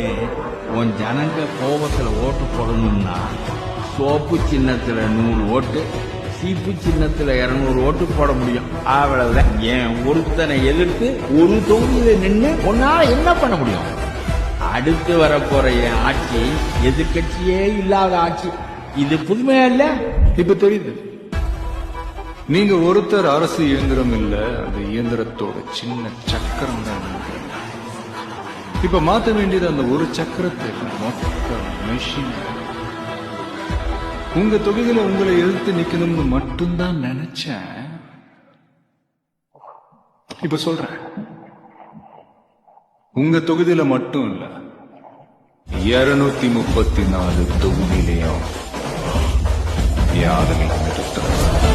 இனிமே உன் ஜனங்க கோபத்தில் ஓட்டு போடணும்னா சோப்பு சின்னத்தில் நூறு ஓட்டு சீப்பு சின்னத்தில் இரநூறு ஓட்டு போட முடியும் அவ்வளவுதான் ஏன் ஒருத்தனை எதிர்த்து ஒரு தொகுதியில நின்று உன்னால என்ன பண்ண முடியும் அடுத்து வரப்போற என் ஆட்சி எதிர்கட்சியே இல்லாத ஆட்சி இது புதுமையா இல்ல இப்ப தெரியுது நீங்க ஒருத்தர் அரசு இயந்திரம் இல்ல அது இயந்திரத்தோட சின்ன சக்கரம் தான் இப்ப மாத்த வேண்டியது அந்த ஒரு சக்கரத்தை மொத்த மெஷின் உங்க தொகுதியில உங்களை எழுத்து நிக்கணும்னு மட்டும்தான் நினைச்சேன். இப்ப சொல்றேன். உங்க தொகுதியில மட்டும் இல்ல. இருநூத்தி முப்பத்தி நாலு தொகுதியிலையும் யாதனை நிறுத்தணும்